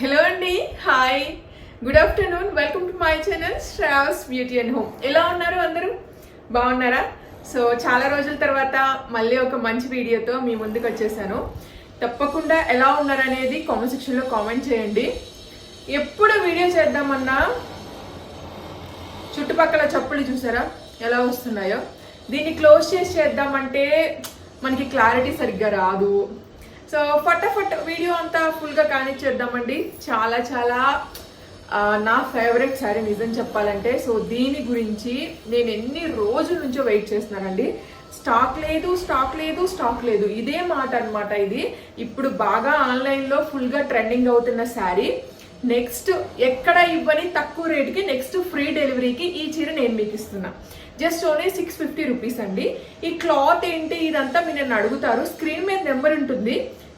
Hello అండి hi good afternoon welcome to my channel Shravas beauty and home ఎలా ఉన్నారు అందరూ? బాగున్నారా? సో చాలా రోజుల తర్వాత మళ్ళీ ఒక మంచి వీడియోతో మీ ముందుకు వచ్చేసాను. తప్పకుండా ఎలా ఉన్నారనేది కామెంట్ సెక్షన్లో కామెంట్ చేయండి. ఎప్పుడు వీడియో చేద్దామన్నా చుట్టుపక్కల చప్పులు చూసారా? ఎలా వస్తున్నాయో? దీన్ని క్లోజ్ చేసి చేద్దామంటే మనకి క్లారిటీ సరిగ్గా రాదు. సో ఫటాఫట్ వీడియో అంతా ఫుల్గా కానిచ్చేద్దామండి. చాలా చాలా నా ఫేవరెట్ శారీ నిజం చెప్పాలంటే సో దీని గురించి నేను ఎన్ని రోజుల నుంచో వెయిట్ చేస్తున్నానండి. స్టాక్ లేదు స్టాక్ లేదు స్టాక్ లేదు. ఇదే మాట అనమాట ఇది. ఇప్పుడు బాగా ఆన్లైన్లో ఫుల్గా ట్రెండింగ్ అవుతున్న శారీ నెక్స్ట్ ఎక్కడ ఇవ్వని తక్కువ రేటుకి నెక్స్ట్ ఫ్రీ డెలివరీకి ఈ చీర నేను మీకు ఇస్తున్నా. Just only six fifty rupees అండి. ఈ క్లాత్ ఏంటి? ఇదంతా మీరు నన్ను అడుగుతారు. స్క్రీన్ మీద నెంబర్ ఉంటుంది.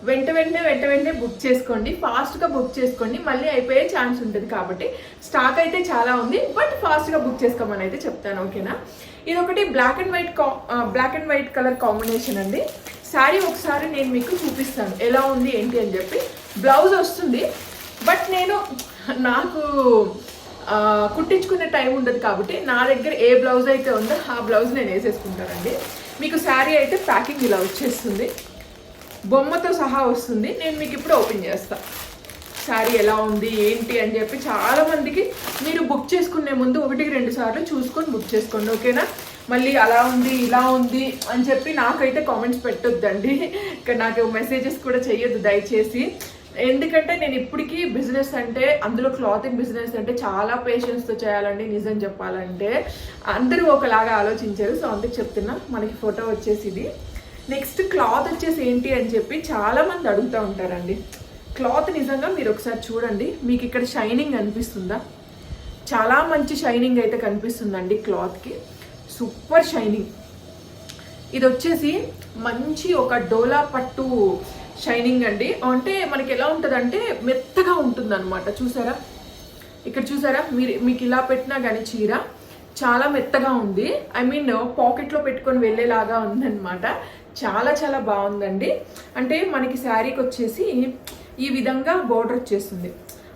వెంట వెంటనే వెంట వెంటనే బుక్ చేసుకోండి. ఫాస్ట్గా బుక్ చేసుకోండి. మళ్ళీ అయిపోయే ఛాన్స్ ఉంటుంది కాబట్టి. స్టాక్ అయితే చాలా ఉంది బట్ ఫాస్ట్గా బుక్ చేసుకోమని అయితే చెప్తాను ఓకేనా ఇది ఒకటి black and white black and white colour combination అండి. శారీ ఒకసారి నేను మీకు చూపిస్తాను ఎలా ఉంది ఏంటి అని చెప్పి. బ్లౌజ్ వస్తుంది బట్ నేను నాకు కుట్టించుకునే టైం ఉండదు కాబట్టి నా దగ్గర ఏ బ్లౌజ్ అయితే ఉందో ఆ బ్లౌజ్ నేను వేసేసుకుంటానండి. మీకు శారీ అయితే ప్యాకింగ్ ఇలా వచ్చేస్తుంది. బొమ్మతో సహా వస్తుంది. నేను మీకు ఇప్పుడు ఓపెన్ చేస్తా. శారీ ఎలా ఉంది ఏంటి అని చెప్పి చాలా మందికి మీరు బుక్ చేసుకునే ముందు ఒకటికి రెండు సార్లు చూసుకొని బుక్ చేసుకోండి ఓకేనా? మళ్ళీ అలా ఉంది ఇలా ఉంది అని చెప్పి నాకైతే కామెంట్స్ పెట్టొద్దండి. ఇక్కడ నాకు మెసేజెస్ కూడా చేయొద్దు దయచేసి. ఎందుకంటే నేను ఇప్పటికీ బిజినెస్ అంటే అందులో క్లాతింగ్ బిజినెస్ అంటే చాలా పేషెన్స్తో చేయాలండి నిజం చెప్పాలంటే. అందరూ ఒకలాగా ఆలోచించారు సో అందుకు చెప్తున్నా మనకి ఫోటో వచ్చేసి ఇది నెక్స్ట్ క్లాత్ వచ్చేసి ఏంటి అని చెప్పి చాలా మంది అడుగుతూ ఉంటారండి. క్లాత్ నిజంగా మీరు ఒకసారి చూడండి. మీకు ఇక్కడ షైనింగ్ అనిపిస్తుందా? చాలా మంచి షైనింగ్ అయితే కనిపిస్తుందండి క్లాత్కి సూపర్ షైనింగ్ ఇది వచ్చేసి మంచి ఒక డోలా పట్టు షైనింగ్ అండి. అంటే మనకి ఎలా ఉంటుందంటే మెత్తగా ఉంటుంది అనమాట చూసారా? ఇక్కడ చూసారా? మీరు మీకు ఇలా పెట్టినా కానీ చీర చాలా మెత్తగా ఉంది. ఐ మీన్ పాకెట్లో పెట్టుకొని వెళ్ళేలాగా ఉందన్నమాట. చాలా చాలా బాగుందండి. అంటే మనకి శారీకి వచ్చేసి ఈ విధంగా బోర్డర్ వచ్చేస్తుంది.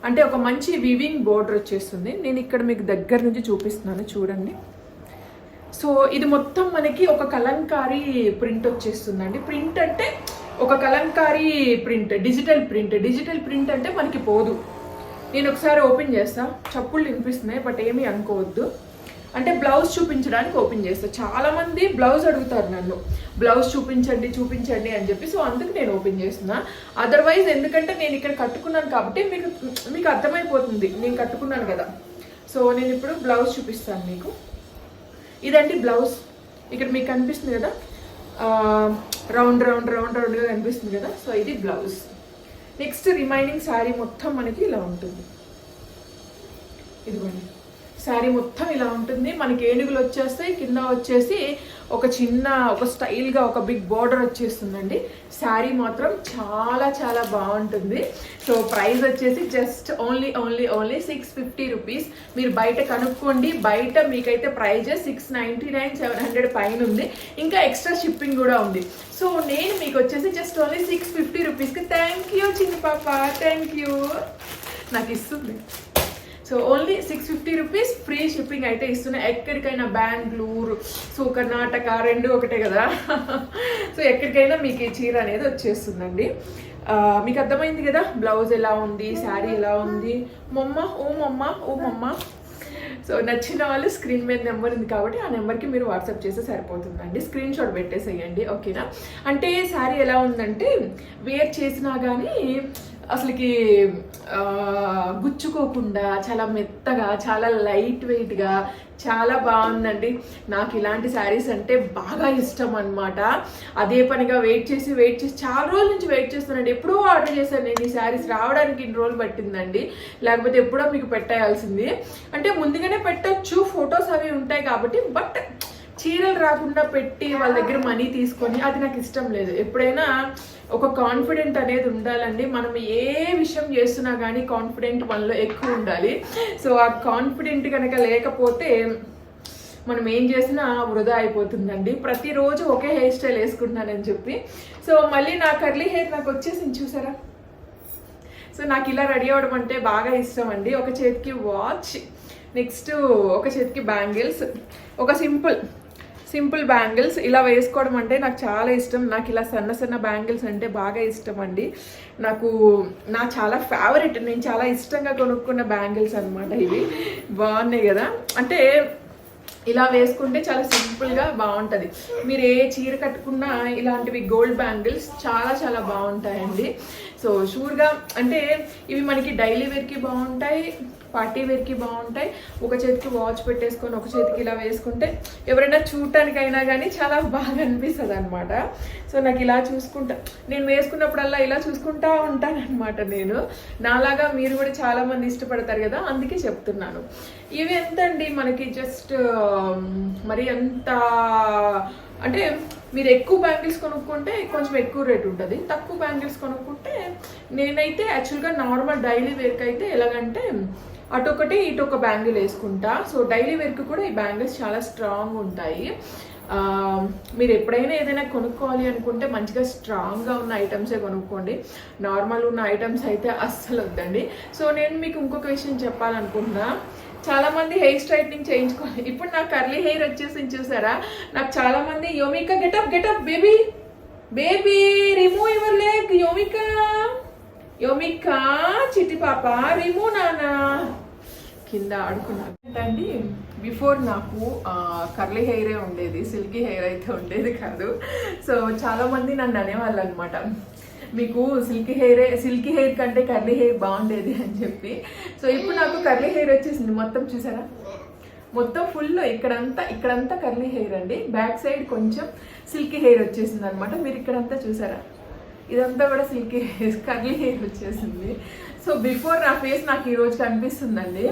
అంటే ఒక మంచి వివింగ్ బోర్డర్ వచ్చేస్తుంది. నేను ఇక్కడ మీకు దగ్గర నుంచి చూపిస్తున్నాను చూడండి. సో ఇది మొత్తం మనకి ఒక కలంకారీ ప్రింట్ వచ్చేస్తుందండి. ప్రింట్ అంటే ఒక Kalamkari print digital print. Digital print అంటే మనకి పోదు. నేను ఒకసారి ఓపెన్ చేస్తాను చప్పుళ్ళు వినిపిస్తున్నాయి బట్ ఏమీ అనుకోవద్దు. అంటే బ్లౌజ్ చూపించడానికి ఓపెన్ చేస్తాను చాలా మంది బ్లౌజ్ అడుగుతారు నన్ను బ్లౌజ్ చూపించండి చూపించండి అని చెప్పి. సో అందుకు నేను ఓపెన్ చేస్తున్నా. అదర్వైజ్ ఎందుకంటే నేను ఇక్కడ కట్టుకున్నాను కాబట్టి మీకు మీకు అర్థమైపోతుంది. నేను కట్టుకున్నాను కదా. సో నేను ఇప్పుడు బ్లౌజ్ చూపిస్తాను మీకు. ఇదండి బ్లౌజ్. ఇక్కడ మీకు కనిపిస్తుంది కదా. రౌండ్ రౌండ్ రౌండ్ రౌండ్గా కనిపిస్తుంది కదా. సో ఇది బ్లౌజ్. నెక్స్ట్ రిమైనింగ్ శారీ మొత్తం మనకి ఇలా ఉంటుంది. ఇదిగోండి. శారీ మొత్తం ఇలా ఉంటుంది. మనకి ఏనుగులు వచ్చేస్తాయి కింద వచ్చేసి ఒక చిన్న ఒక స్టైల్గా ఒక బిగ్ బార్డర్ వచ్చేస్తుందండి. శారీ మాత్రం చాలా చాలా బాగుంటుంది. సో ప్రైస్ వచ్చేసి just only only only six fifty rupees మీరు బయట కనుక్కోండి. బయట మీకైతే price six ninety nine seven hundred పైన ఉంది. ఇంకా ఎక్స్ట్రా షిప్పింగ్ కూడా ఉంది. సో నేను మీకు వచ్చేసి జస్ట్ ఓన్లీ సిక్స్ ఫిఫ్టీ రూపీస్కి థ్యాంక్ యూ చిన్న పాప. థ్యాంక్ యూ నాకు ఇస్తుంది. So only six fifty rupees free shipping అయితే ఇస్తున్నాయి ఎక్కడికైనా బెంగళూరు సో కర్ణాటక రెండు ఒకటే కదా. సో ఎక్కడికైనా మీకు ఈ చీర అనేది వచ్చేస్తుందండి. మీకు అర్థమైంది కదా? బ్లౌజ్ ఎలా ఉంది? శారీ ఎలా ఉంది? మొమ్మ ఓ మొమ్మ ఓ మొమ్మ. సో నచ్చిన వాళ్ళు స్క్రీన్ మీద నెంబర్ ఉంది కాబట్టి ఆ నెంబర్కి మీరు వాట్సాప్ చేస్తే సరిపోతుందండి. స్క్రీన్ షాట్ పెట్టేసేయండి ఓకేనా? అంటే శారీ ఎలా ఉందంటే వేర్ చేసినా కానీ అసలుకి గుచ్చుకోకుండా చాలా మెత్తగా చాలా లైట్ వెయిట్గా చాలా బాగుందండి. నాకు ఇలాంటి శారీస్ అంటే బాగా ఇష్టం అనమాట అదే పనిగా వెయిట్ చేసి వెయిట్ చేసి చాలా రోజుల నుంచి వెయిట్ చేస్తానండి ఎప్పుడో ఆర్డర్ చేశాను నేను ఈ శారీస్ రావడానికి ఇన్ని రోజులు పట్టిందండి. లేకపోతే ఎప్పుడో మీకు పెట్టేయాల్సింది. అంటే ముందుగానే పెట్టచ్చు ఫొటోస్ అవి ఉంటాయి కాబట్టి బట్ చీరలు రాకుండా పెట్టి వాళ్ళ దగ్గర మనీ తీసుకొని అది నాకు ఇష్టం లేదు. ఎప్పుడైనా ఒక కాన్ఫిడెంట్ అనేది ఉండాలండి. మనం ఏ విషయం చేస్తున్నా కానీ కాన్ఫిడెంట్ మనలో ఎక్కువ ఉండాలి. సో ఆ కాన్ఫిడెంట్ కనుక లేకపోతే మనం ఏం చేసినా వృధా అయిపోతుందండి. ప్రతిరోజు ఒకే హెయిర్ స్టైల్ వేసుకుంటున్నానని చెప్పి. సో మళ్ళీ నా కర్లీ హెయిర్ నాకు వచ్చేసింది చూసారా? సో నాకు ఇలా రెడీ అవ్వడం అంటే బాగా ఇష్టం అండి. ఒక చేతికి వాచ్ నెక్స్ట్ ఒక చేతికి బ్యాంగిల్స్ ఒక సింపుల్ సింపుల్ బ్యాంగిల్స్. ఇలా వేసుకోవడం అంటే నాకు చాలా ఇష్టం. నాకు ఇలా సన్న సన్న బ్యాంగిల్స్ అంటే బాగా ఇష్టం అండి. నాకు నా చాలా ఫేవరెట్ నేను చాలా ఇష్టంగా కొనుక్కున్న బ్యాంగిల్స్ అనమాట ఇవి. బాగున్నాయి కదా. అంటే ఇలా వేసుకుంటే చాలా సింపుల్గా బాగుంటుంది. మీరు ఏ చీర కట్టుకున్నా ఇలాంటివి గోల్డ్ బ్యాంగిల్స్ చాలా చాలా బాగుంటాయండి. సో షూర్గా అంటే ఇవి మనకి డైలీ వేర్కి బాగుంటాయి. పార్టీ వేర్కి బాగుంటాయి. ఒక చేతికి వాచ్ పెట్టేసుకొని ఒక చేతికి ఇలా వేసుకుంటే ఎవరైనా చూడటానికైనా కానీ చాలా బాగా అనిపిస్తుంది అనమాట సో నాకు ఇలా చూసుకుంటా నేను వేసుకున్నప్పుడల్లా ఇలా చూసుకుంటా ఉంటాను అనమాట నేను. నాలాగా మీరు కూడా చాలామంది ఇష్టపడతారు కదా అందుకే చెప్తున్నాను. ఇవి ఎంత అండి మనకి జస్ట్ మరి ఎంత అంటే మీరు ఎక్కువ బ్యాంగిల్స్ కొనుక్కుంటే కొంచెం ఎక్కువ రేట్ ఉంటుంది. తక్కువ బ్యాంగిల్స్ కొనుక్కుంటే నేనైతే యాక్చువల్గా నార్మల్ డైలీ వేర్కి అయితే ఎలాగంటే అటొకటి ఇటొక బ్యాంగిల్ వేసుకుంటా. సో డైలీ వేర్కి కూడా ఈ బ్యాంగిల్స్ చాలా స్ట్రాంగ్ ఉంటాయి. మీరు ఎప్పుడైనా ఏదైనా కొనుక్కోవాలి అనుకుంటే మంచిగా స్ట్రాంగ్గా ఉన్న ఐటమ్సే కొనుక్కోండి. నార్మల్ ఉన్న ఐటమ్స్ అయితే అస్సలు వద్దండి సో నేను మీకు ఇంకొక విషయం చెప్పాలనుకుంటున్నా. చాలా మంది హెయిర్ స్ట్రైట్నింగ్ చేయించుకోవాలి ఇప్పుడు నాకు కర్లీ హెయిర్ వచ్చేసింది చూసారా? నాకు చాలా మంది Yomika get up get up baby baby remove your leg Yomika. Yomika చిట్టి పాప రిమూవ్ నానా కింద ఆడుకున్నాను ఏంటండి బిఫోర్ నాకు కర్లీ హెయిరే ఉండేది సిల్కీ హెయిర్ అయితే ఉండేది కాదు. సో చాలా మంది నన్ను అనేవాళ్ళు అనమాట మీకు సిల్కీ హెయిర్ సిల్కీ హెయిర్ కంటే కర్లీ హెయిర్ బాగుండేది అని చెప్పి. సో ఇప్పుడు నాకు కర్లీ హెయిర్ వచ్చేసింది. మొత్తం చూసారా? మొత్తం ఫుల్ ఇక్కడంతా ఇక్కడంతా కర్లీ హెయిర్ అండి. బ్యాక్ సైడ్ కొంచెం సిల్కీ హెయిర్ వచ్చేసింది అనమాట మీరు ఇక్కడంతా చూసారా? ఇదంతా కూడా సిల్కీ హెయిర్ కర్లీ హెయిర్ వచ్చేసింది. సో బిఫోర్ నా ఫేస్ నాకు ఈరోజు కనిపిస్తుందండి.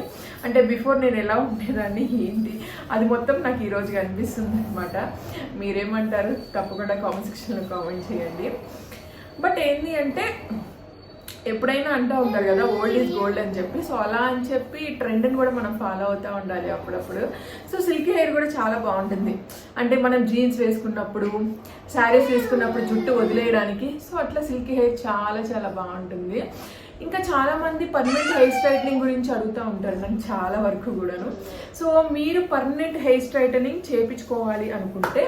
అంటే బిఫోర్ నేను ఎలా ఉండేదాన్ని ఏంటి? అది మొత్తం నాకు ఈరోజు కనిపిస్తుంది అనమాట మీరేమంటారు? తప్పకుండా కామెంట్ సెక్షన్లో కామెంట్ చేయండి. బట్ ఏంటి అంటే ఎప్పుడైనా అంటూ ఉంటారు కదా ఓల్డ్ ఈజ్ గోల్డ్ అని చెప్పి. సో అలా అని చెప్పి ట్రెండ్ని కూడా మనం ఫాలో అవుతూ ఉండాలి అప్పుడప్పుడు. సో సిల్కీ హెయిర్ కూడా చాలా బాగుంటుంది. అంటే మనం జీన్స్ వేసుకున్నప్పుడు శారీస్ వేసుకున్నప్పుడు జుట్టు వదిలేయడానికి. సో అట్లా సిల్కీ హెయిర్ చాలా చాలా బాగుంటుంది. ఇంకా చాలామంది పర్మనెంట్ హెయిర్ స్ట్రైటనింగ్ గురించి అడుగుతూ ఉంటారు నాకు చాలా వరకు కూడాను. సో మీరు పర్మనెంట్ హెయిర్ స్ట్రైటనింగ్ చేయించుకోవాలి అనుకుంటే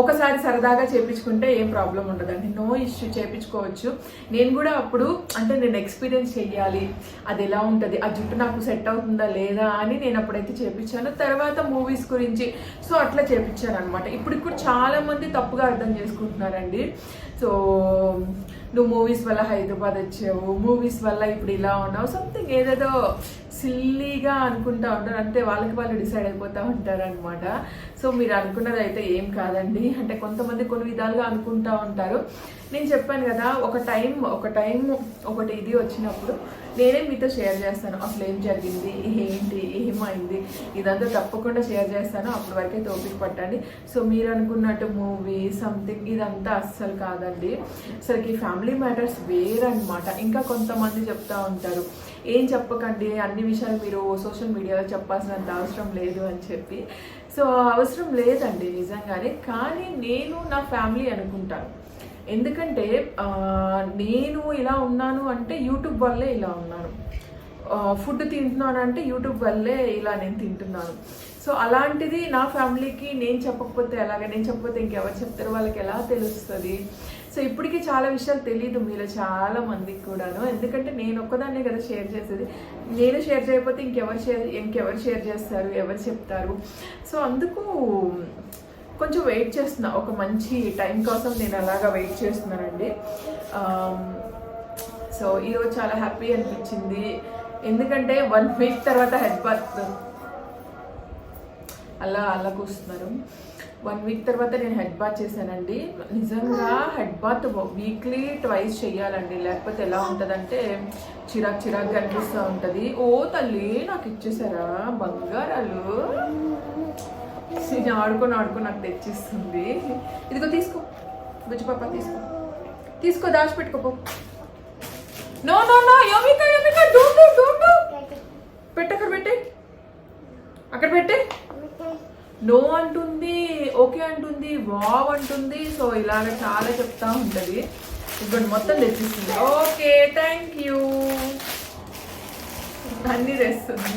ఒకసారి సరదాగా చేపించుకుంటే ఏం ప్రాబ్లం ఉండదండి. నో ఇష్యూ చేపించుకోవచ్చు. నేను కూడా అప్పుడు అంటే నేను ఎక్స్పీరియన్స్ చెయ్యాలి అది ఎలా ఉంటుంది ఆ జుట్టు నాకు సెట్ అవుతుందా లేదా అని నేను అప్పుడైతే చేపించాను. తర్వాత మూవీస్ గురించి సో అట్లా చేపించాను అనమాట ఇప్పుడు కూడా చాలామంది తప్పుగా అర్థం చేసుకుంటున్నారండి. సో నువ్వు మూవీస్ వల్ల హైదరాబాద్ వచ్చావు మూవీస్ వల్ల ఇప్పుడు ఇలా ఉన్నావు సంథింగ్ ఏదేదో సిల్లీగా అనుకుంటా ఉంటారు. అంటే వాళ్ళకి వాళ్ళు డిసైడ్ అయిపోతూ ఉంటారు అనమాట సో మీరు అనుకున్నది అయితే ఏం కాదండి. అంటే కొంతమంది కొన్ని విధాలుగా అనుకుంటా ఉంటారు. నేను చెప్పాను కదా ఒక టైం ఒక టైం ఒకటి ఇది వచ్చినప్పుడు నేనే మీతో షేర్ చేస్తాను. అసలు ఏం జరిగింది? ఏంటి? ఏమైంది? ఇదంతా తప్పకుండా షేర్ చేస్తాను. అప్పటి వరకే తోపిక పట్టండి. సో మీరు అనుకున్నట్టు మూవీ సంథింగ్ ఇదంతా అస్సలు కాదండి. అసలుకి ఫ్యామిలీ మ్యాటర్స్ వేరనమాట ఇంకా కొంతమంది చెప్తా ఉంటారు. ఏం చెప్పకండి? అన్ని విషయాలు మీరు సోషల్ మీడియాలో చెప్పాల్సినంత అవసరం లేదు అని చెప్పి. సో అవసరం లేదండి నిజంగానే. కానీ నేను నా ఫ్యామిలీ అనుకుంటాను. ఎందుకంటే నేను ఇలా ఉన్నాను అంటే యూట్యూబ్ వల్లే ఇలా ఉన్నాను. ఫుడ్ తింటున్నాను అంటే యూట్యూబ్ వల్లే ఇలా నేను తింటున్నాను. సో అలాంటిది నా ఫ్యామిలీకి నేను చెప్పకపోతే ఎలాగ నేను చెప్పకపోతే ఇంకెవరు చెప్తారు? వాళ్ళకి ఎలా తెలుస్తుంది? సో ఇప్పటికీ చాలా విషయాలు తెలియదు మీలో చాలా మందికి కూడాను. ఎందుకంటే నేను ఒక్కదాన్నే కదా షేర్ చేసేది. నేను షేర్ చేయకపోతే ఇంకెవరు షేర్ ఇంకెవరు షేర్ చేస్తారు? ఎవరు చెప్తారు? సో అందుకు కొంచెం వెయిట్ చేస్తున్నా. ఒక మంచి టైం కోసం నేను అలాగా వెయిట్ చేస్తున్నానండి. సో ఈరోజు చాలా హ్యాపీ అనిపించింది. ఎందుకంటే వన్ వీక్ తర్వాత హెడ్ బాత్ అలా అలా కూస్తున్నారు. వన్ వీక్ తర్వాత నేను హెడ్ బాత్ చేశానండి. నిజంగా హెడ్ బాత్ వీక్లీ ట్వైస్ చేయాలండి. లేకపోతే ఎలా ఉంటుందంటే చిరాక్ చిరాక్ అనిపిస్తూ ఉంటుంది. ఓ తల్లి నాకు ఇచ్చేసారా? బంగారాలు. నేను ఆడుకొని ఆడుకొని నాకు తెచ్చిస్తుంది. ఇదిగో తీసుకో. బుజ్జి తీసుకో. తీసుకో దాచిపెట్టుకోపో. No no no Yomika Yomika don't don't పెట్టు అక్కడ పెట్టే. అక్కడ పెట్టే. నో అంటుంది ఓకే అంటుంది వావ్ అంటుంది. సో ఇలాగ చాలా చెప్తా ఉంటుంది. ఇప్పుడు మొత్తం తెచ్చిస్తుంది. Okay thank you. అన్నీ తెస్తుంది.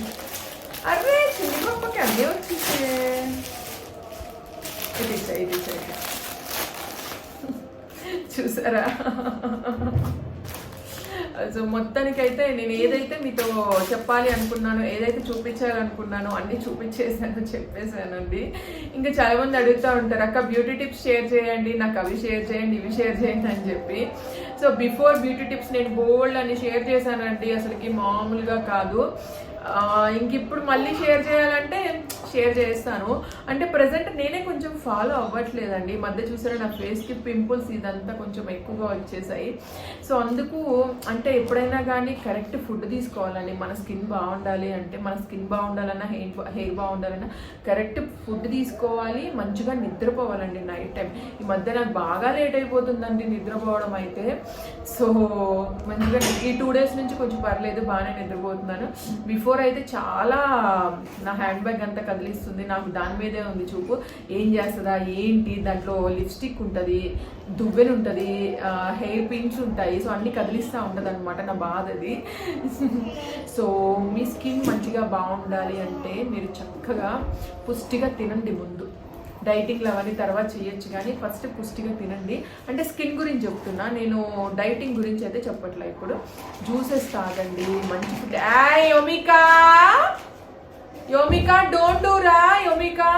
అరే చిన్న. పాపకి అన్నీ వచ్చేసే ఇది ఇచ్చా ఇది ఇచ్చా ఇది. చూసారా సో మొత్తానికైతే నేను ఏదైతే మీతో చెప్పాలి అనుకున్నానో ఏదైతే చూపించాలనుకున్నానో అన్నీ చూపించేసాను చెప్పేశానండి. ఇంకా చాలా మంది అడుగుతూ ఉంటారు అక్క బ్యూటీ టిప్స్ షేర్ చేయండి నాకు అవి షేర్ చేయండి ఇవి షేర్ చేయండి అని చెప్పి. సో బిఫోర్ బ్యూటీ టిప్స్ నేను బోల్డ్ అని షేర్ చేశానండి అసలుకి మామూలుగా కాదు. ఇంక ఇప్పుడు మళ్ళీ షేర్ చేయాలంటే షేర్ చేస్తాను. అంటే ప్రజెంట్ నేనే కొంచెం ఫాలో అవ్వట్లేదండి. ఈ మధ్య చూసారా నా ఫేస్కి పింపుల్స్ ఇదంతా కొంచెం ఎక్కువగా వచ్చేసాయి. సో అందుకు అంటే ఎప్పుడైనా కానీ కరెక్ట్ ఫుడ్ తీసుకోవాలండి. మన స్కిన్ బాగుండాలి అంటే మన స్కిన్ బాగుండాలన్నా హెయిర్ హెయిర్ బాగుండాలన్నా కరెక్ట్ ఫుడ్ తీసుకోవాలి. మంచిగా నిద్రపోవాలండి నైట్ టైం ఈ మధ్య నాకు బాగా లేట్ అయిపోతుందండి నిద్రపోవడం అయితే. సో మంచిగా ఈ టూ డేస్ నుంచి కొంచెం పర్లేదు బాగానే నిద్రపోతున్నాను. బిఫోర్ అయితే చాలా నా హ్యాండ్ బ్యాగ్ అంతా కదిలిస్తుంది. నాకు దాని మీదే ఉంది చూపు. ఏం చేస్తుందా? ఏంటి? దాంట్లో లిప్స్టిక్ ఉంటుంది దువ్వెలు ఉంటుంది హెయిర్ పిన్స్ ఉంటాయి. సో అన్నీ కదిలిస్తూ ఉంటుంది అనమాట నా బాధ అది. సో మీ స్కిన్ మంచిగా బాగుండాలి అంటే మీరు చక్కగా పుష్టిగా తినండి ముందు. డైటింగ్లు అవన్నీ తర్వాత చేయొచ్చు కానీ ఫస్ట్ పుష్టిగా తినండి. అంటే స్కిన్ గురించి చెప్తున్నా. నేను డైటింగ్ గురించి అయితే చెప్పట్లే ఇప్పుడు. జ్యూసెస్ తాగండి మంచి ఫుడ్. యోమికా యోమికా డోంట్ డూ రా యోమికా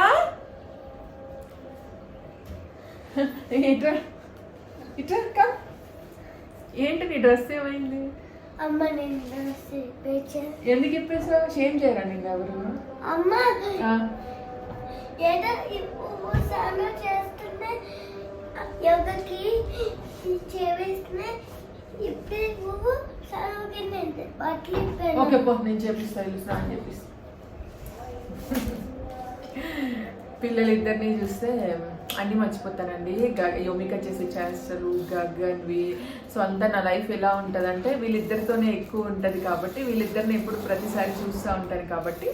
ఇట్రా ఏంటి నీ డ్రెస్ ఏమైంది? అమ్మ నేను డ్రెస్ ఎందుకు ఇప్పేసావు? షేమ్ చేయరా నిన్ను ఎవరు? అమ్మ ఏదో ఇప్పుడు స్నానం చేస్తుంటే యోగకి చేవేస్తున్నా ఇప్పుడు నువ్వు స్నానం కింద బట్టలు ఓకే పో నేను ఇల్లు స్నానం చేపిస్తా. పిల్లలిద్దరిని చూస్తే అన్నీ మర్చిపోతానండి. గ- యోమిక చేసే చేస్తారు గగన్వి. సో అంతా నా లైఫ్ ఎలా ఉంటుందంటే వీళ్ళిద్దరితోనే ఎక్కువ ఉంటుంది కాబట్టి వీళ్ళిద్దరిని ఎప్పుడు ప్రతిసారి చూస్తూ ఉంటాను కాబట్టి.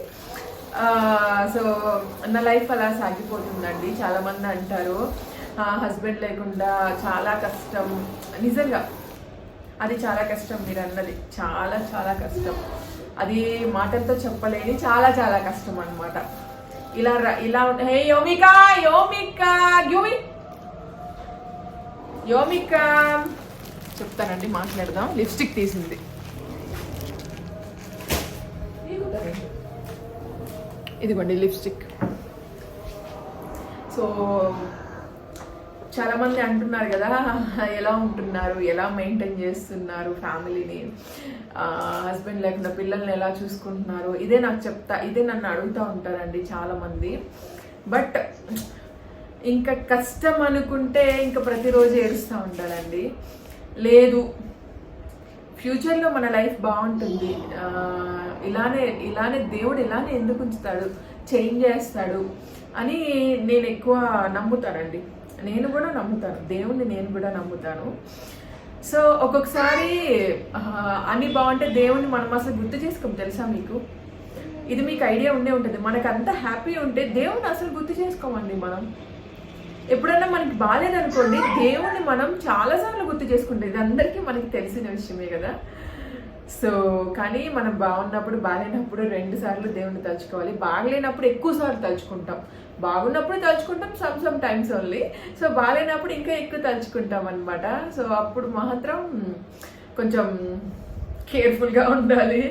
సో నా లైఫ్ అలా సాగిపోతుందండి. చాలామంది అంటారు హస్బెండ్ లేకుండా చాలా కష్టం. నిజంగా అది చాలా కష్టం మీరు అన్నది చాలా చాలా కష్టం. అది మాటలతో చెప్పలేని చాలా చాలా కష్టం అన్నమాట. ఇలా ఇలా హే యోమిక యోమిక యోమి యోమిక. చెప్తానండి మాట్లాడదాం. లిప్స్టిక్ తీసింది. ఇదిగోండి లిప్స్టిక్. సో చాలా మంది అంటున్నారు కదా ఎలా ఉంటున్నారు ఎలా మెయింటైన్ చేస్తున్నారు ఫ్యామిలీని హస్బెండ్ లేకుండా పిల్లల్ని ఎలా చూసుకుంటున్నారు? ఇదే నాకు చెప్తా ఇదే నన్ను అడుగుతూ ఉంటారండి చాలా మంది. బట్ ఇంకా కష్టం అనుకుంటే ఇంకా ప్రతిరోజు ఏడుస్తూ ఉంటారండి. లేదు ఫ్యూచర్లో మన లైఫ్ బాగుంటుంది. ఇలానే ఇలానే దేవుడు ఇలానే ఎందుకు ఉంచుతాడు? చేంజ్ చేస్తాడు అని నేను ఎక్కువ నమ్ముతానండి. నేను కూడా నమ్ముతాను. దేవుణ్ణి నేను కూడా నమ్ముతాను. సో ఒక్కొక్కసారి అన్నీ అన్ని బాగుంటే దేవుణ్ణి మనం అసలు గుర్తు చేసుకోం తెలుసా మీకు? ఇది మీకు ఐడియా ఉండే ఉంటుంది. మనకు అంత హ్యాపీ ఉంటే దేవుణ్ణి అసలు గుర్తు చేసుకోమండి మనం. ఎప్పుడన్నా మనకి బాగాలేదనుకోండి దేవుణ్ణి మనం చాలాసార్లు గుర్తు చేసుకుంటాం ఇది అందరికీ మనకి తెలిసిన విషయమే కదా. సో కానీ మనం బాగున్నప్పుడు బాగాలేనప్పుడు రెండు సార్లు దేవుని తలుచుకోవాలి. బాగలేనప్పుడు ఎక్కువ సార్లు తలుచుకుంటాం. బాగున్నప్పుడు తలుచుకుంటాం some some times only so బాగాలేనప్పుడు ఇంకా ఎక్కువ తలుచుకుంటాం అనమాట సో అప్పుడు మాత్రం కొంచెం కేర్ఫుల్గా ఉండాలి.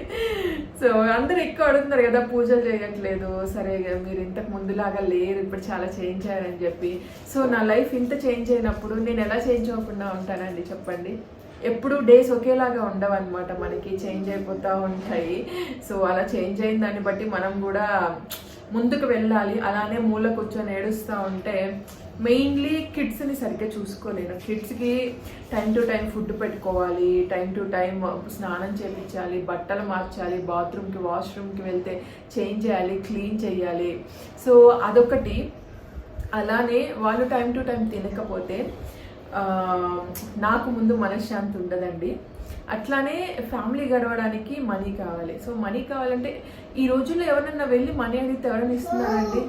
సో అందరు ఎక్కువ అడుగుతున్నారు కదా పూజలు చేయట్లేదు. సరే మీరు ఇంతకు ముందులాగా లేరు ఇప్పుడు చాలా చేంజ్ అయ్యారని చెప్పి. సో నా లైఫ్ ఇంత చేంజ్ అయినప్పుడు నేను ఎలా చేంజ్ అవ్వకుండా ఉంటానండి? చెప్పండి. ఎప్పుడు డేస్ ఒకేలాగా ఉండవు అనమాట మనకి చేంజ్ అయిపోతూ ఉంటాయి. సో అలా చేంజ్ అయిన దాన్ని బట్టి మనం కూడా ముందుకు వెళ్ళాలి. అలానే మూల కూర్చొని ఏడుస్తూ ఉంటే మెయిన్లీ కిడ్స్ని సరిగ్గా చూసుకోలేను. కిడ్స్కి టైం టు టైం ఫుడ్ పెట్టుకోవాలి. టైం టు టైం స్నానం చేయించాలి బట్టలు మార్చాలి. బాత్రూమ్కి వాష్రూమ్కి వెళ్తే చేంజ్ చేయాలి క్లీన్ చేయాలి. సో అదొకటి. అలానే వాళ్ళు టైం టు టైం తినకపోతే నాకు ముందు మనశ్శాంతి ఉండదండి. అట్లానే ఫ్యామిలీ గడవడానికి మనీ కావాలి. సో మనీ కావాలంటే ఈ రోజుల్లో ఎవరన్నా వెళ్ళి మనీ అడిగితే ఎవరైనా ఇస్తున్నారండి?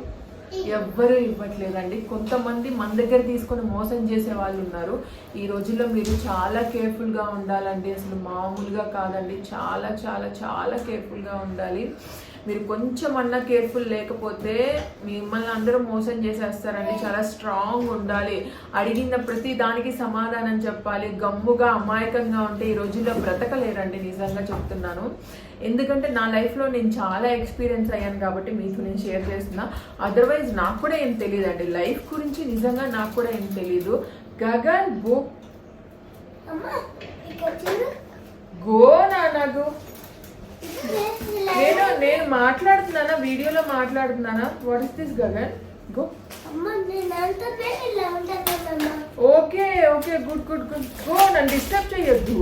ఎవ్వరూ ఇవ్వట్లేదండి. కొంతమంది మన దగ్గర తీసుకొని మోసం చేసే వాళ్ళు ఉన్నారు. ఈ రోజుల్లో మీరు చాలా కేర్ఫుల్గా ఉండాలండి. అసలు మామూలుగా కాదండి. చాలా చాలా చాలా కేర్ఫుల్గా ఉండాలి. మీరు కొంచెం అన్నా కేర్ఫుల్ లేకపోతే మిమ్మల్ని అందరూ మోసం చేసేస్తారండి. చాలా స్ట్రాంగ్ ఉండాలి. అడిగిన ప్రతి దానికి సమాధానం చెప్పాలి. గమ్ముగా అమాయకంగా ఉంటే ఈ రోజుల్లో బ్రతకలేరండి. నిజంగా చెప్తున్నాను. ఎందుకంటే నా లైఫ్లో నేను చాలా ఎక్స్పీరియన్స్ అయ్యాను కాబట్టి మీతో నేను షేర్ చేస్తున్నా. అదర్వైజ్ నాకు కూడా ఏం తెలియదండి. లైఫ్ గురించి నిజంగా నాకు కూడా ఏం తెలియదు గగన్ బుక్ గో నాన్నగు నేను నేను మాట్లాడుతున్నానా? వీడియోలో మాట్లాడుతున్నానా? What is this Gagan go okay okay good good good go నన్ను డిస్టర్బ్ చేయొద్దు.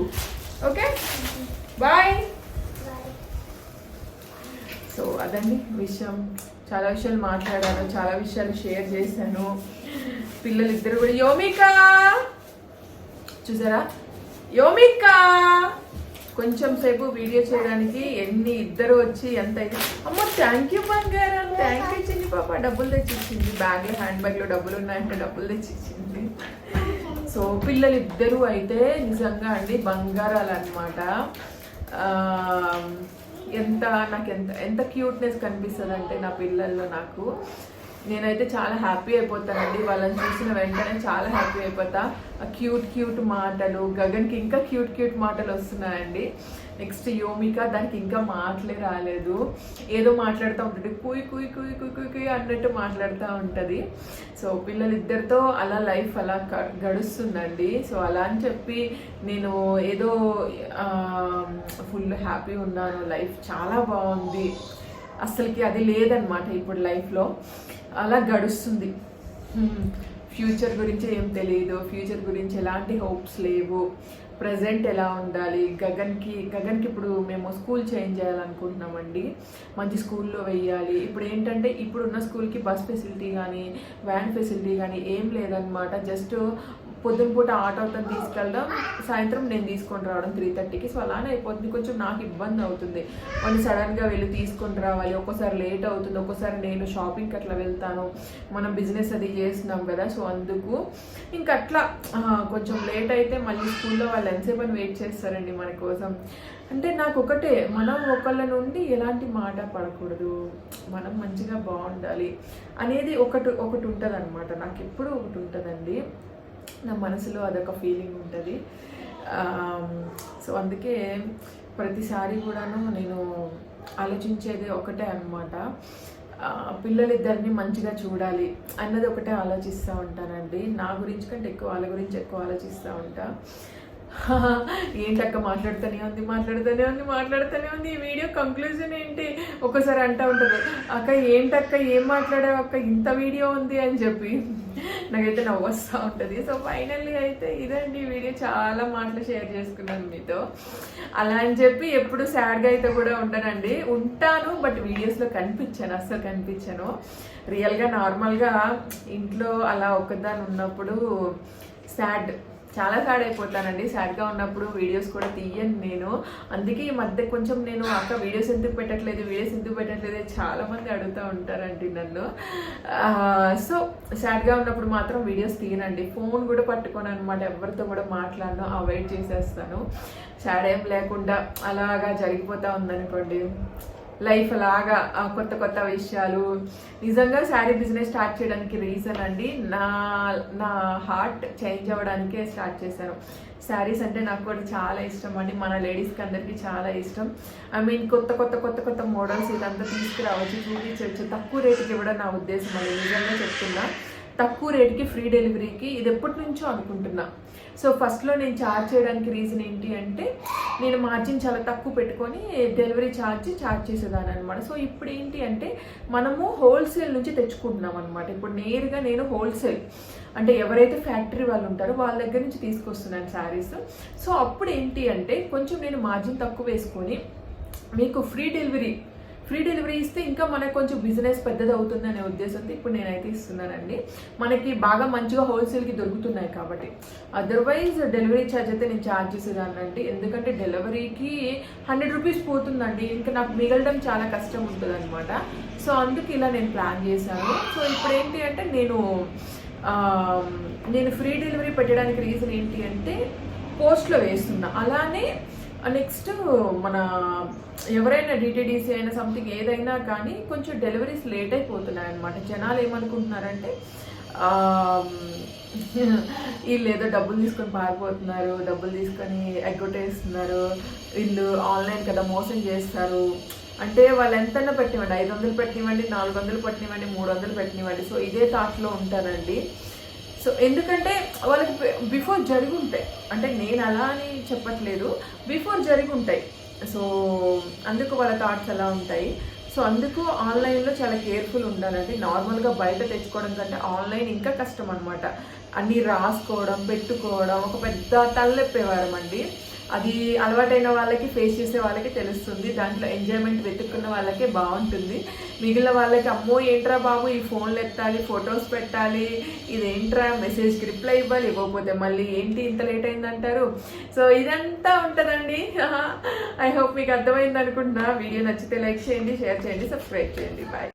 ఓకే బాయ్ సో అదండి విషయం. చాలా విషయాలు మాట్లాడాను చాలా విషయాలు షేర్ చేశాను. పిల్లలు ఇద్దరు కూడా. యోమిక! చూసారా? యోమిక! కొంచెం సేపు వీడియో చేయడానికి ఎన్ని ఇద్దరు వచ్చి ఎంత అయితే అమ్మ థ్యాంక్ యూ బంగారం. థ్యాంక్ యూ చిన్ని పాప. డబ్బులు తెచ్చిచ్చింది. బ్యాగ్లో హ్యాండ్ బ్యాగ్లో డబ్బులు ఉన్నాయంటే డబ్బులు తెచ్చిచ్చింది. సో పిల్లలు ఇద్దరు అయితే నిజంగా అండి బంగారాలు అనమాట ఎంత నాకు ఎంత ఎంత క్యూట్నెస్ కనిపిస్తుంది అంటే నా పిల్లల్లో నాకు. నేనైతే చాలా హ్యాపీ అయిపోతానండి. వాళ్ళని చూసిన వెంటనే చాలా హ్యాపీ అయిపోతా. ఆ క్యూట్ క్యూట్ మాటలు గగన్కి ఇంకా క్యూట్ క్యూట్ మాటలు వస్తున్నాయండి. నెక్స్ట్ యోమిక దానికి ఇంకా మాటలే రాలేదు. ఏదో మాట్లాడుతూ ఉంటుంది. కుయ్ కుయ్ కుయ్ కుయ్ కుయ్ కుయ్ అన్నట్టు మాట్లాడుతూ ఉంటుంది. సో పిల్లలిద్దరితో అలా లైఫ్ అలా గ- గడుస్తుందండి. సో అలా అని చెప్పి నేను ఏదో ఫుల్ హ్యాపీ ఉన్నాను. లైఫ్ చాలా బాగుంది. అసలుకి అది లేదనమాట ఇప్పుడు లైఫ్లో. అలా గడుస్తుంది. ఫ్యూచర్ గురించి ఏం తెలియదు ఫ్యూచర్ గురించి ఎలాంటి హోప్స్ లేవు. ప్రజెంట్ ఎలా ఉండాలి? గగన్కి గగన్కి ఇప్పుడు మేము స్కూల్ చేంజ్ చేయాలనుకుంటున్నామండి. మంచి స్కూల్లో వెయ్యాలి. ఇప్పుడు ఏంటంటే ఇప్పుడున్న స్కూల్కి బస్ ఫెసిలిటీ కానీ వ్యాన్ ఫెసిలిటీ కానీ ఏం లేదనమాట జస్ట్ పొద్దున పూట ఆటో అతను తీసుకెళ్ళడం సాయంత్రం నేను తీసుకొని రావడం త్రీ థర్టీకి సో అలానే అయిపోతుంది. కొంచెం నాకు ఇబ్బంది అవుతుంది. వాళ్ళు సడన్గా వెళ్ళి తీసుకొని రావాలి. ఒక్కోసారి లేట్ అవుతుంది. ఒక్కోసారి నేను షాపింగ్కి అట్లా వెళ్తాను. మనం బిజినెస్ అది చేస్తున్నాం కదా. సో అందుకు ఇంకా అట్లా కొంచెం లేట్ అయితే మళ్ళీ స్కూల్లో వాళ్ళు ఎంతసేపు అని వెయిట్ చేస్తారండి మన కోసం. అంటే నాకు ఒకటే మనం ఒకళ్ళ నుండి ఎలాంటి మాట పడకూడదు. మనం మంచిగా బాగుండాలి అనేది ఒకటి ఒకటి ఉంటుంది అనమాట నాకు ఎప్పుడూ ఒకటి ఉంటుందండి. నా మనసులో అదొక ఫీలింగ్ ఉంటుంది. సో అందుకే ప్రతిసారి కూడాను నేను ఆలోచించేది ఒకటే అనమాట పిల్లలిద్దరిని మంచిగా చూడాలి అన్నది ఒకటే ఆలోచిస్తూ ఉంటానండి. నా గురించి కంటే ఎక్కువ వాళ్ళ గురించి ఎక్కువ ఆలోచిస్తూ ఉంటా. ఏంటక్క మాట్లాడుతూనే ఉంది మాట్లాడుతూనే ఉంది మాట్లాడుతూనే ఉంది. ఈ వీడియో కంక్లూజన్ ఏంటి? ఒకసారి అంటూ ఉంటుంది అక్క ఏంటక్క ఏం మాట్లాడావు అక్క? ఇంత వీడియో ఉంది అని చెప్పి. నాకైతే నవ్వు వస్తూ ఉంటుంది. సో ఫైనల్లీ అయితే ఇదండి వీడియో. చాలా మాటలు షేర్ చేసుకున్నాను మీతో. అలా అని చెప్పి ఎప్పుడు సాడ్గా అయితే కూడా ఉంటానండి ఉంటాను బట్ వీడియోస్లో కనిపించాను అస్సలు కనిపించాను. రియల్గా నార్మల్గా ఇంట్లో అలా ఒకదాని ఉన్నప్పుడు సాడ్ చాలా సాడ్ అయిపోతానండి. సాడ్గా ఉన్నప్పుడు వీడియోస్ కూడా తీయను నేను. అందుకే ఈ మధ్య కొంచెం నేను అక్క వీడియోస్ ఎందుకు పెట్టట్లేదు? వీడియోస్ ఎందుకు పెట్టట్లేదు? చాలామంది చాలా మంది అడుగుతూ ఉంటారండి నన్ను. సో సాడ్గా ఉన్నప్పుడు మాత్రం వీడియోస్ తీయనండి. ఫోన్ కూడా పట్టుకోను అనమాట ఎవరితో కూడా మాట్లాడను. అవాయిడ్ చేసేస్తాను. సాడ్ ఏం లేకుండా అలాగా జరిగిపోతూ ఉందనుకోండి. లైఫ్ లాగా కొత్త కొత్త విషయాలు. నిజంగా శారీ బిజినెస్ స్టార్ట్ చేయడానికి రీజన్ అండి నా నా హార్ట్ చేంజ్ అవ్వడానికే స్టార్ట్ చేశాను శారీస్ అంటే నాకు కూడా చాలా ఇష్టం అండి మన లేడీస్కి అందరికీ చాలా ఇష్టం. ఐ మీన్ కొత్త కొత్త కొత్త కొత్త మోడల్స్ ఇదంతా తీసుకురావచ్చు చూపించవచ్చు తక్కువ రేటుకి ఇవ్వడం నా ఉద్దేశం అండి నిజంగా చెప్తున్నా. తక్కువ రేట్కి ఫ్రీ డెలివరీకి ఇది ఎప్పటి నుంచో అనుకుంటున్నా. సో ఫస్ట్లో నేను ఛార్జ్ చేయడానికి రీజన్ ఏంటి అంటే నేను మార్జిన్ చాలా తక్కువ పెట్టుకొని డెలివరీ ఛార్జ్ ఛార్జ్ చేసేదాన్ని అనమాట సో ఇప్పుడు ఏంటి అంటే మనము హోల్సేల్ నుంచి తెచ్చుకుంటున్నాం అనమాట ఇప్పుడు నేరుగా నేను హోల్సేల్ అంటే ఎవరైతే ఫ్యాక్టరీ వాళ్ళు ఉంటారో వాళ్ళ దగ్గర నుంచి తీసుకొస్తున్నాను శారీస్. సో అప్పుడు ఏంటి అంటే కొంచెం నేను మార్జిన్ తక్కువ వేసుకొని మీకు ఫ్రీ డెలివరీ ఫ్రీ డెలివరీ ఇస్తే ఇంకా మనకు కొంచెం బిజినెస్ పెద్దది అవుతుంది అనే ఉద్దేశంతో ఇప్పుడు నేనైతే ఇస్తున్నానండి. మనకి బాగా మంచిగా హోల్సేల్కి దొరుకుతున్నాయి కాబట్టి. అదర్వైజ్ డెలివరీ ఛార్జ్ అయితే నేను ఛార్జ్ చేసేదానండి ఎందుకంటే డెలివరీకి హండ్రెడ్ రూపీస్ పోతుందండి. ఇంకా నాకు మిగలడం చాలా కష్టం ఉంటుంది అనమాట సో అందుకు ఇలా నేను ప్లాన్ చేశాను. సో ఇప్పుడు ఏంటి అంటే నేను నేను ఫ్రీ డెలివరీ పెట్టడానికి రీజన్ ఏంటి అంటే పోస్ట్లో వేస్తున్నా. అలానే నెక్స్ట్ మన ఎవరైనా డిటీడీసీ అయినా సంథింగ్ ఏదైనా కానీ కొంచెం డెలివరీస్ లేట్ అయిపోతున్నాయి అనమాట జనాలు ఏమనుకుంటున్నారంటే వీళ్ళు ఏదో డబ్బులు తీసుకొని పారిపోతున్నారు డబ్బులు తీసుకొని ఎగ్గొట్టేస్తున్నారు వీళ్ళు ఆన్లైన్ కదా మోసం చేస్తారు. అంటే వాళ్ళు ఎంతైనా పెట్టివ్వండి ఐదు వందలు పెట్టివ్వండి నాలుగు వందలు పెట్టివ్వండి మూడు వందలు పెట్టివ్వండి సో ఇదే థాట్లో ఉంటారండి. సో ఎందుకంటే వాళ్ళకి బిఫోర్ జరిగి ఉంటాయి అంటే నేను అలా అని చెప్పట్లేదు. బిఫోర్ జరిగి ఉంటాయి సో అందుకు వాళ్ళ థాట్స్ అలా ఉంటాయి. సో అందుకు ఆన్లైన్లో చాలా కేర్ఫుల్ ఉండాలండి నార్మల్గా బయట తెచ్చుకోవడం కంటే ఆన్లైన్ ఇంకా కష్టం అనమాట అన్నీ రాసుకోవడం పెట్టుకోవడం ఒక పెద్ద తలెప్పేవారం అండి. అది అలవాటైన వాళ్ళకి ఫేస్ చేసే వాళ్ళకి తెలుస్తుంది. దాంట్లో ఎంజాయ్మెంట్ వెతుక్కున్న వాళ్ళకే బాగుంటుంది. మిగిలిన వాళ్ళకి అమ్మో ఏంట్రా బాబు ఈ ఫోన్లు ఎత్తాలి ఫొటోస్ పెట్టాలి ఇదేంట్రా మెసేజ్కి రిప్లై ఇవ్వాలి ఇవ్వకపోతే మళ్ళీ ఏంటి ఇంత లేట్ అయింది అంటారు సో ఇదంతా ఉంటుందండి. ఐ హోప్ మీకు అర్థమైంది అనుకుంటున్నా వీడియో నచ్చితే లైక్ చేయండి షేర్ చేయండి సబ్స్క్రైబ్ చేయండి. బాయ్